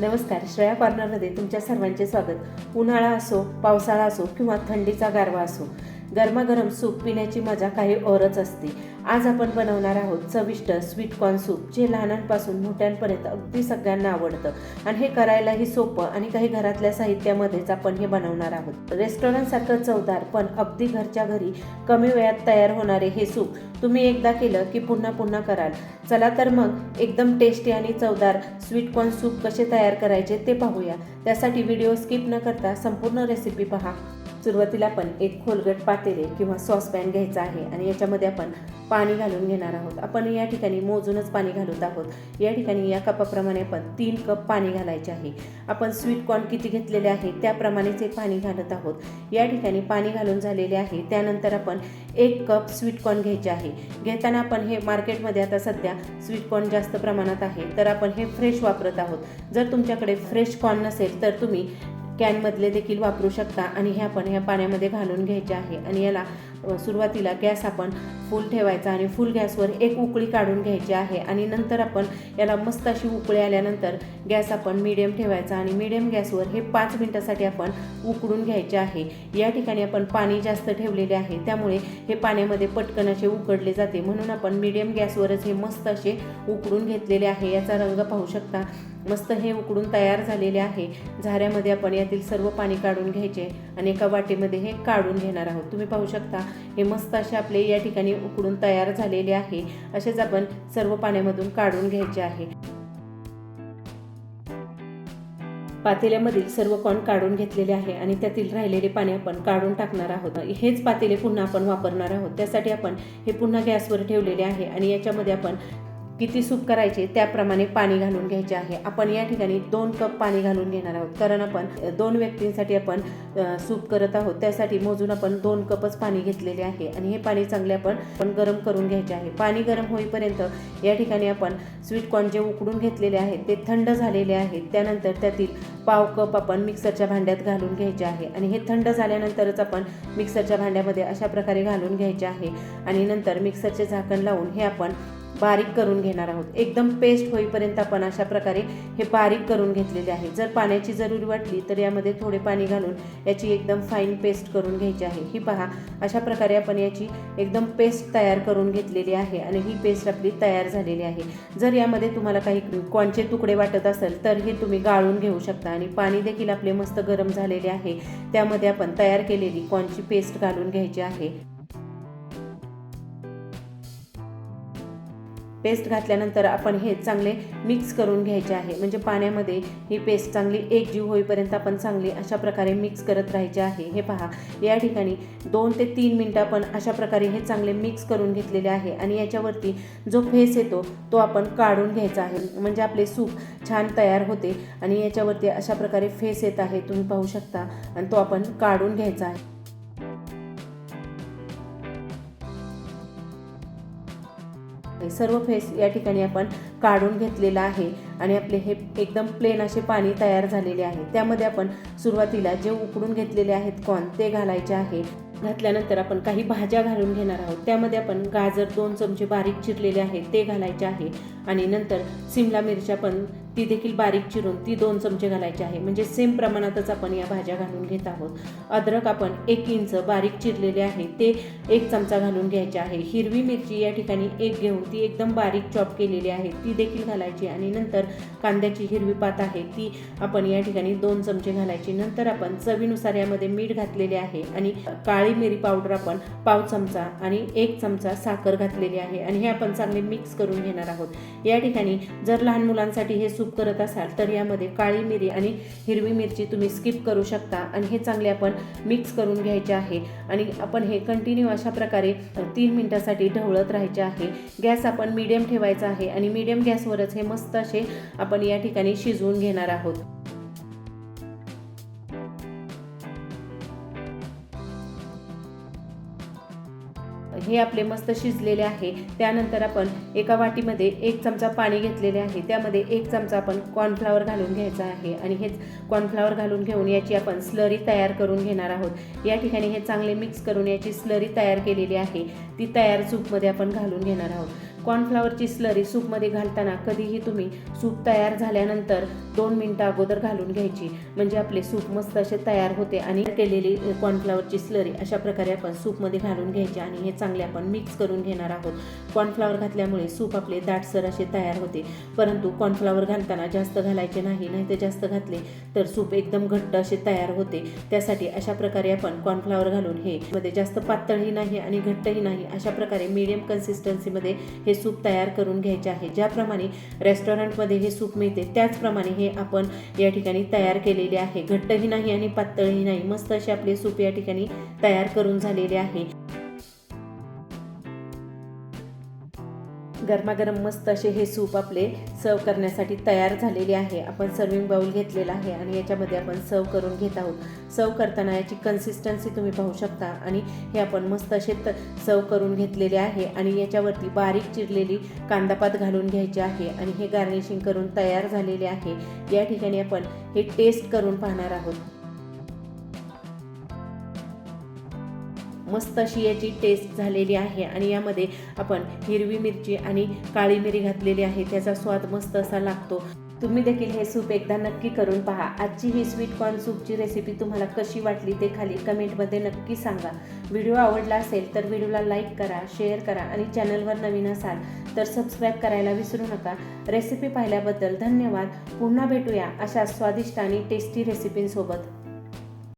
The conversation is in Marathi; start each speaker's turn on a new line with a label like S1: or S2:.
S1: नमस्कार श्रेया कॉर्नरमध्ये तुमच्या सर्वांचे स्वागत. उन्हाळा असो पावसाळा असो किंवा थंडीचा गारवा असो गरमागरम सूप पिण्याची मजा काही औरच असते. आज आपण बनवणार आहोत चविष्ट स्वीट कॉर्न सूप जे लहानांपासून मोठ्यांपर्यंत अगदी सगळ्यांना आवडतं. आणि हे करायलाही सोपं आणि काही घरातल्या साहित्यामध्येच आपण हे बनवणार आहोत. रेस्टॉरंटसारखं चवदार पण अगदी घरच्या घरी कमी वेळात तयार होणारे हे सूप तुम्ही एकदा केलं की पुन्हा पुन्हा कराल. चला तर मग एकदम टेस्टी आणि चवदार स्वीट कॉर्न सूप कसे तयार करायचे ते पाहूया. त्यासाठी व्हिडिओ स्किप न करता संपूर्ण रेसिपी पहा. सुरुवातीला आपण एक खोलगट पातेले किंवा सॉसपॅन घ्यायचा आहे आणि याच्यामध्ये आपण पाणी घालून घेणार आहोत. आपण या ठिकाणी मोजूनच पाणी घालत आहोत. या ठिकाणी या कपाप्रमाणे आपण तीन कप पाणी घालायचे आहे. आपण स्वीट कॉर्न किती घेतलेले आहे त्याप्रमाणेच हे पाणी घालत आहोत. या ठिकाणी पाणी घालून झालेले आहे. त्यानंतर आपण एक कप स्वीट कॉर्न घ्यायचे आहे. घेताना आपण हे मार्केटमध्ये आता सध्या स्वीट कॉर्न जास्त प्रमाणात आहे. तर आपण हे फ्रेश वापरत आहोत. जर तुमच्याकडे फ्रेश कॉर्न नसेल तर तुम्ही कॅनमधले देखील वापरू शकता आणि हे आपण ह्या पाण्यामध्ये घालून घ्यायचे आहे. आणि याला सुरुवातीला गॅस आपण फुल ठेवायचा आणि फुल गॅसवर एक उकळी काढून घ्यायची आहे. आणि नंतर आपण याला मस्त अशी उकळी आल्यानंतर गॅस आपण मीडियम ठेवायचा आणि मीडियम गॅसवर हे पाच मिनटासाठी आपण उकडून घ्यायचे आहे. या ठिकाणी आपण पाणी जास्त ठेवलेले आहे. त्यामुळे हे पाण्यामध्ये पटकन असे उकडले जाते. म्हणून आपण मीडियम गॅसवरच हे मस्त असे उकडून घेतलेले आहे. याचा रंग पाहू शकता. मस्त हे उकडून तयार झालेले आहे. झाऱ्यामध्ये आपण यातील सर्व पाणी काढून घ्यायचे आणि एका वाटीमध्ये हे काढून घेणार आहोत. तुम्ही पाहू शकता हे मस्त असे आपले या ठिकाणी उकडून तयार झालेले आहे. असेच आपण सर्व पाण्यामधून काढून घ्यायचे आहे. पातेल्यामधील सर्व कॉर्न काढून घेतलेले आहे आणि त्यातील राहिलेले पाणी आपण काढून टाकणार आहोत. हेच पातेले पुन्हा आपण वापरणार आहोत. त्यासाठी आपण हे पुन्हा गॅसवर ठेवलेले आहे आणि याच्यामध्ये आपण किती सूप करायचे त्याप्रमाणे पाणी घालून घ्यायचे आहे. आपण या ठिकाणी दोन कप पाणी घालून घेणार आहोत. कारण आपण दोन व्यक्तींसाठी आपण सूप करत आहोत. त्यासाठी मोजून आपण दोन कपच पाणी घेतलेले आहे. आणि हे पाणी चांगले आपण पण गरम करून घ्यायचे आहे. पाणी गरम होईपर्यंत या ठिकाणी आपण स्वीट कॉर्न जे उकडून घेतलेले आहेत ते थंड झालेले आहेत. त्यानंतर त्यातील पाव कप आपण मिक्सरच्या भांड्यात घालून घ्यायचे आहे. आणि हे थंड झाल्यानंतरच आपण मिक्सरच्या भांड्यामध्ये अशा प्रकारे घालून घ्यायचे आहे. आणि नंतर मिक्सरचे झाकण लावून हे आपण बारीक करून घेणार आहोत. एकदम पेस्ट होईपर्यंत आपण अशा प्रकारे हे बारीक करून घेतलेले आहे. जर पाण्याची जरुरी वाटली तर यामध्ये थोडे पाणी घालून याची एकदम फाईन पेस्ट करून घ्यायची आहे. ही पहा अशा प्रकारे आपण याची एकदम पेस्ट तयार करून घेतलेली आहे आणि ही पेस्ट आपली तयार झालेली आहे. जर यामध्ये तुम्हाला काही कॉनचे तुकडे वाटत असेल तर हे तुम्ही गाळून घेऊ शकता आणि पाणी देखील आपले मस्त गरम झालेले आहे. त्यामध्ये आपण तयार केलेली कॉनची पेस्ट घालून घ्यायची आहे. पेस्ट घातल्यानंतर आपण हे चांगले मिक्स करून घ्यायचे आहे. म्हणजे पाण्यामध्ये ही पेस्ट चांगली एकजीव होईपर्यंत आपण चांगली अशा प्रकारे मिक्स करत राहायचे आहे. हे पहा या ठिकाणी दोन ते तीन मिनटं आपण अशा प्रकारे हे चांगले मिक्स करून घेतलेले आहे आणि याच्यावरती जो फेस येतो तो आपण काढून घ्यायचा आहे. म्हणजे आपले सूप छान तयार होते आणि याच्यावरती अशा प्रकारे फेस येत आहे तुम्ही पाहू शकता. आणि तो आपण काढून घ्यायचा आहे. सर्व फेस या ठिकाणी आपण काढून घेतलेला आहे. आणि आपले हे एकदम प्लेन असे पाणी तयार झालेले आहे. त्यामध्ये आपण सुरुवातीला जे उकडून घेतलेले आहेत कॉर्न ते घालायचे आहे. घातल्यानंतर आपण काही भाज्या घालून घेणार आहोत. त्यामध्ये आपण गाजर दोन चमचे बारीक चिरलेले आहेत ते घालायचे आहे. आणि नंतर सिमला मिरच्या पण ती देखील बारीक चिरून ती दोन चमचे घालायचे आहे. म्हणजे सेम प्रमाणातच आपण या भाज्या घालून घेत आहोत. अद्रक आपण एक इंच बारीक चिरलेले आहे. ते एक चमचा घालून घ्यायचे आहे. हिरवी मिरची या ठिकाणी एक घेऊन ती एकदम बारीक चॉप केलेली आहे. ती देखील घालायची आणि नंतर कांद्याची हिरवी पात आहे. ती आपण या ठिकाणी दोन चमचे घालायची. नंतर आपण चवीनुसार यामध्ये मीठ घातलेले आहे आणि काळी मिरी पावडर आपण पाव चमचा आणि एक चमचा साखर घातलेली आहे. आणि हे आपण चांगले मिक्स करून घेणार आहोत. या ठिकाणी जर लहान मुलांसाठी हे सूप करत असाल तर यामध्ये काळी मिरी आणि हिरवी मिरची तुम्ही स्किप करू शकता. आणि हे चांगले आपण मिक्स करून घ्यायचे आहे. आणि आपण हे कंटिन्यू अशा प्रकारे तीन मिनटासाठी ढवळत राहायचे आहे. गॅस आपण मीडियम ठेवायचा आहे. आणि मीडियम गॅसवरच हे मस्त असे आपण या ठिकाणी शिजवून घेणार आहोत. हे आपले मस्त शिजलेले आहे. त्यानंतर आपण एका वाटीमध्ये एक चमचा पाणी घेतलेले आहे. त्यामध्ये एक चमचा आपण कॉर्नफ्लावर घालून घ्यायचा आहे. आणि हेच कॉर्नफ्लावर घालून घेऊन याची आपण स्लरी तयार करून घेणार आहोत. या ठिकाणी हे चांगले मिक्स करून याची स्लरी तयार केलेली आहे. ती तयार सूपमध्ये आपण घालून घेणार आहोत. कॉर्नफ्लावरची स्लरी सूपमध्ये घालताना कधीही तुम्ही सूप तयार झाल्यानंतर दोन मिनटं अगोदर घालून घ्यायची. म्हणजे आपले सूप मस्त असे तयार होते आणि केलेली कॉर्नफ्लावरची स्लरी अशा प्रकारे आपण सूपमध्ये घालून घ्यायची आणि हे चांगले आपण मिक्स करून घेणार आहोत. कॉर्नफ्लावर घातल्यामुळे सूप आपले दाटसर असे तयार होते. परंतु कॉर्नफ्लावर घालताना जास्त घालायचे नाही नाही तर जास्त घातले तर सूप एकदम घट्ट असे तयार होते. त्यासाठी अशा प्रकारे आपण कॉर्नफ्लावर घालून हे मध्ये जास्त पातळही नाही आणि घट्टही नाही अशा प्रकारे मीडियम कन्सिस्टन्सीमध्ये हे सूप तयार करून घ्यायचे आहे. ज्याप्रमाणे रेस्टॉरंटमध्ये हे सूप मिळते त्याचप्रमाणे हे आपण या ठिकाणी तयार केलेले आहे. घट्टही नाही आणि पातळही नाही. मस्त असे आपले सूप या ठिकाणी तयार करून झालेले आहे. गरमागरम मस्त असे हे सूप आपले सर्व करण्यासाठी तयार झालेले आहे. आपण सर्विंग बाउल घेतलेला आहे आणि याच्यामध्ये आपण सर्व करून घेत आहोत. सर्व करताना याची कन्सिस्टन्सी तुम्ही पाहू शकता आणि हे आपण मस्त असे त सर्व करून घेतलेले आहे आणि याच्यावरती बारीक चिरलेली कांदापात घालून घ्यायची आहे आणि हे गार्निशिंग करून तयार झालेले आहे. या ठिकाणी आपण हे टेस्ट करून पाहणार आहोत. मस्त अशी याची टेस्ट झालेली आहे. आणि यामध्ये आपण हिरवी मिरची आणि काळी मिरी घातलेली आहे. त्याचा स्वाद मस्त असा लागतो. तुम्ही देखील हे सूप एकदा नक्की करून पहा. आजची ही स्वीट कॉर्न सूपची रेसिपी तुम्हाला कशी वाटली ते खाली कमेंटमध्ये नक्की सांगा. व्हिडिओ आवडला असेल तर व्हिडिओला लाईक करा शेअर करा आणि चॅनलवर नवीन असाल तर सबस्क्राईब करायला विसरू नका. रेसिपी पाहिल्याबद्दल धन्यवाद. पुन्हा भेटूया अशा स्वादिष्ट आणि टेस्टी रेसिपींसोबत